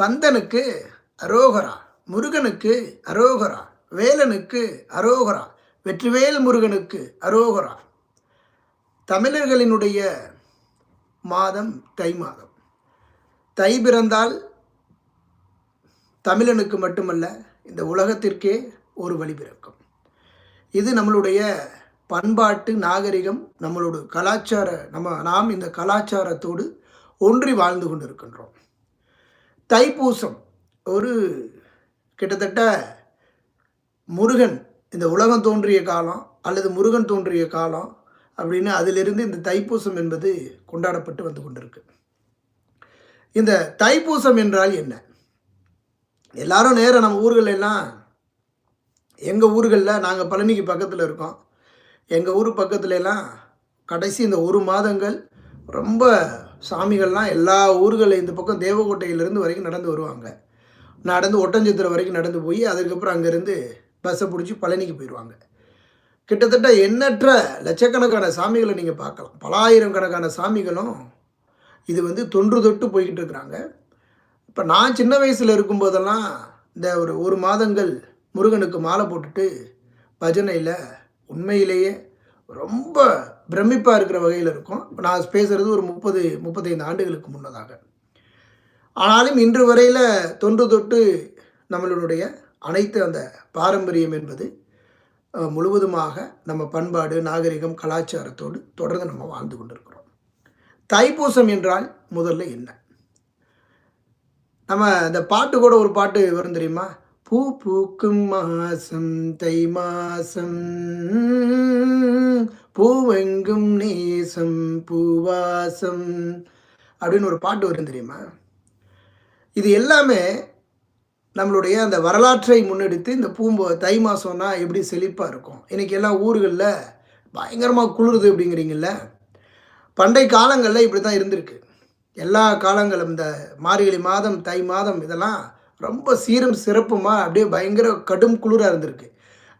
கந்தனுக்கு அரோகரா முருகனுக்கு அரோகரா வேலனுக்கு அரோகரா வெற்றிவேல் முருகனுக்கு அரோகரா. தமிழர்களினுடைய மாதம் தை மாதம். தை பிறந்தால் தமிழனுக்கு மட்டுமல்ல இந்த உலகத்திற்கே ஒரு வழி பிறக்கும். இது நம்மளுடைய பண்பாட்டு நாகரிகம் நம்மளோட கலாச்சார நம்ம நாம் இந்த கலாச்சாரத்தோடு ஒன்றி வாழ்ந்து கொண்டிருக்கின்றோம். தைப்பூசம். ஒரு கிட்டத்தட்ட முருகன் இந்த உலகம் தோன்றிய காலம் அல்லது முருகன் தோன்றிய காலம் அப்படின்னு அதிலிருந்து இந்த தைப்பூசம் என்பது கொண்டாடப்பட்டு வந்து கொண்டிருக்கு. இந்த தைப்பூசம் என்றால் என்ன? எல்லாரும் நேரம் நம்ம ஊர்கள் எல்லாம் எங்கள் ஊர்களில் நாங்கள் பழனிக்கு பக்கத்தில் இருக்கோம். எங்கள் ஊர் பக்கத்துல எல்லாம் கடைசி இந்த ஒரு மாதங்கள் ரொம்ப சாமிகள்லாம் எல்லா ஊர்களில் இந்த பக்கம் தேவக்கோட்டையிலேருந்து வரைக்கும் நடந்து வருவாங்க. நடந்து ஒட்டஞ்சத்திரம் வரைக்கும் நடந்து போய் அதுக்கப்புறம் அங்கேருந்து பஸ்ஸை பிடிச்சி பழனிக்கு போயிடுவாங்க. கிட்டத்தட்ட எண்ணற்ற லட்சக்கணக்கான சாமிகளை நீங்கள் பார்க்கலாம். பலாயிரம் கணக்கான சாமிகளும் இது வந்து தொன்று தொட்டு போய்கிட்டு இருக்கிறாங்க. இப்போ நான் சின்ன வயசில் இருக்கும்போதெல்லாம் இந்த ஒரு ஒரு மாதங்கள் முருகனுக்கு மாலை போட்டுட்டு பஜனையில் உண்மையிலேயே ரொம்ப பிரமிப்பாக இருக்கிற வகையில் இருக்கும். இப்போ நான் பேசுகிறது ஒரு முப்பது முப்பத்தைந்து ஆண்டுகளுக்கு முன்னதாக. ஆனாலும் இன்று வரையில் தொன்று தொட்டு நம்மளுடைய அனைத்து அந்த பாரம்பரியம் என்பது முழுவதுமாக நம்ம பண்பாடு நாகரிகம் கலாச்சாரத்தோடு தொடர்ந்து நம்ம வாழ்ந்து கொண்டிருக்கிறோம். தைப்பூசம் என்றால் முதல்ல என்ன? நம்ம இந்த பாட்டு கூட ஒரு பாட்டு வரும் தெரியுமா? பூ பூக்கும் மாசம் தை மாசம். பூவெங்கும் நேசம் பூவாசம். அப்படின்னு ஒரு பாட்டு வரும் தெரியுமா? இது எல்லாமே நம்மளுடைய அந்த வரலாற்றை முன்னெடுத்து இந்த பூம்போ தை மாதம்னா எப்படி செழிப்பாக இருக்கும்? இன்றைக்கி எல்லா ஊர்களில் பயங்கரமாக குளிருது அப்படிங்கிறீங்கள பண்டை காலங்களில் இப்படி தான் இருந்திருக்கு. எல்லா காலங்களும் இந்த மார்கழி மாதம் தை மாதம் இதெல்லாம் ரொம்ப சீரும் சிறப்புமாக அப்படியே பயங்கர கடும் குளிராக இருந்திருக்கு.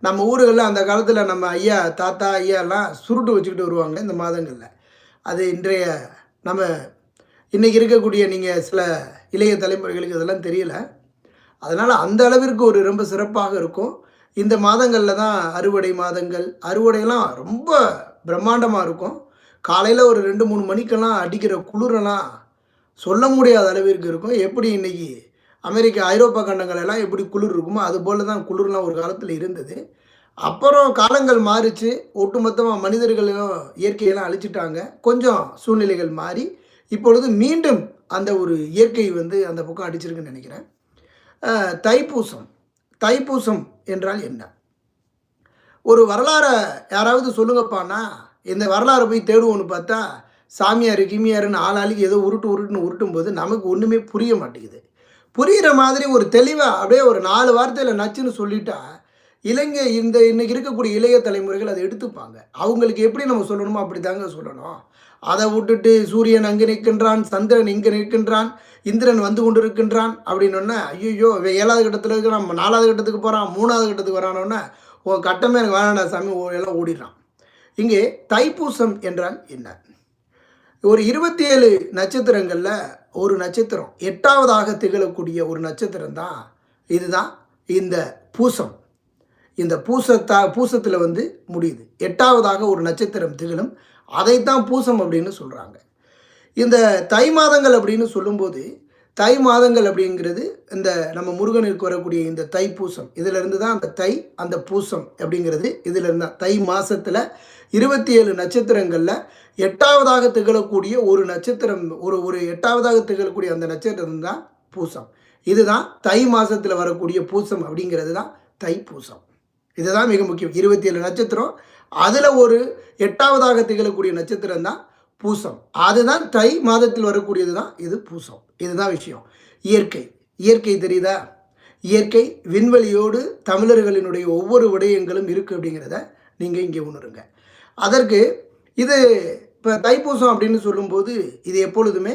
நம்ம ஊர்களில் அந்த காலத்தில் நம்ம ஐயா தாத்தா ஐயாலாம் சுருட்டு வச்சுக்கிட்டு வருவாங்க இந்த மாதங்களில். அது இன்றைய நம்ம இன்றைக்கி இருக்கக்கூடிய நீங்கள் சில இளைய தலைமுறைகளுக்கு இதெல்லாம் தெரியல. அதனால் அந்த அளவிற்கு ஒரு ரொம்ப சிறப்பாக இருக்கும். இந்த மாதங்களில் தான் அறுவடை மாதங்கள் அறுவடையெல்லாம் ரொம்ப பிரம்மாண்டமாக இருக்கும். காலையில் ஒரு ரெண்டு மூணு மணிக்கெல்லாம் அடிக்கிற குளிரெல்லாம் சொல்ல முடியாத அளவிற்கு இருக்கும். எப்படி இன்னைக்கு அமெரிக்கா ஐரோப்பா கண்டங்கள் எல்லாம் எப்படி குளிர் இருக்குமோ அது போல தான் குளிர்லாம் ஒரு காலத்தில் இருந்தது. அப்புறம் காலங்கள் மாறிச்சு. ஒட்டுமொத்தமாக மனிதர்களும் இயற்கையெல்லாம் அழிச்சிட்டாங்க. கொஞ்சம் சூழ்நிலைகள் மாறி இப்பொழுது மீண்டும் அந்த ஒரு இயற்கை வந்து அந்த பக்கம் அடிச்சிருக்குன்னு நினைக்கிறேன். தைப்பூசம். தைப்பூசம் என்றால் என்ன? ஒரு வரலாறை யாராவது சொல்லுங்கப்பான்னா இந்த வரலாறு போய் தேடுவோன்னு பார்த்தா சாமியார் கிமியாருன்னு ஆளாளுக்கு ஏதோ உருட்டு உருட்டுன்னு உருட்டும் போது நமக்கு ஒன்றுமே புரிய மாட்டேங்குது. புரிகிற மாதிரி ஒரு தெளிவாக அப்படியே ஒரு நாலு வார்த்தையில் நச்சுன்னு சொல்லிட்டா இளைஞ இந்த இன்னைக்கு இருக்கக்கூடிய இளைய தலைமுறைகள் அதை எடுத்துப்பாங்க. அவங்களுக்கு எப்படி நம்ம சொல்லணுமோ அப்படி தாங்க சொல்லணும். அதை விட்டுட்டு சூரியன் அங்கே நிற்கின்றான் சந்திரன் இங்கே நிற்கின்றான் இந்திரன் வந்து கொண்டு இருக்கின்றான் அப்படின்னொன்னே ஐயோ ஏழாவது கட்டத்தில் இருக்கிறான் நாலாவது கட்டத்துக்கு போகிறான் மூணாவது கட்டத்துக்கு வரானோன்னே ஓ கட்டமே எனக்கு வேணாண்டா சாமி ஓ- எல்லாம் ஓடிடுறான். இங்கே தைப்பூசம் என்றால் என்ன? ஒரு இருபத்தி ஏழு நட்சத்திரங்களில் ஒரு நட்சத்திரம் எட்டாவதாக திகழக்கூடிய ஒரு நட்சத்திரம் தான் இதுதான் இந்த பூசம். இந்த பூசத்தா பூசத்தில் வந்து முடியுது. எட்டாவதாக ஒரு நட்சத்திரம் திகழும். அதைத்தான் பூசம் அப்படின்னு சொல்கிறாங்க இந்த தை மாதங்கள் அப்படின்னு சொல்லும்போது தை மாதங்கள் அப்படிங்கிறது இந்த நம்ம முருகனுக்கு வரக்கூடிய இந்த தைப்பூசம். இதிலிருந்து தான் அந்த தை அந்த பூசம் அப்படிங்கிறது இதிலிருந்து. தான் தை மாதத்தில் இருபத்தி ஏழு நட்சத்திரங்களில் எட்டாவதாக திகழக்கூடிய ஒரு நட்சத்திரம் ஒரு ஒரு எட்டாவதாக திகழக்கூடிய அந்த நட்சத்திரம் தான் பூசம். இதுதான் தை மாதத்தில் வரக்கூடிய பூசம் அப்படிங்கிறது தான் தை பூசம் இதுதான் மிக முக்கியம். இருபத்தி ஏழு நட்சத்திரம் அதில் ஒரு எட்டாவதாக திகழக்கூடிய நட்சத்திரம் தான் பூசம். அதுதான் தை மாதத்தில் வரக்கூடியது தான் இது பூசம். இதுதான் விஷயம். இயற்கை. இயற்கை தெரியுதா? இயற்கை விண்வெளியோடு தமிழர்களினுடைய ஒவ்வொரு விடயங்களும் இருக்குது அப்படிங்கிறத நீங்கள் இங்கே உணருங்க. அதற்கு இது இப்போ தைப்பூசம் அப்படின்னு சொல்லும்போது இது எப்பொழுதுமே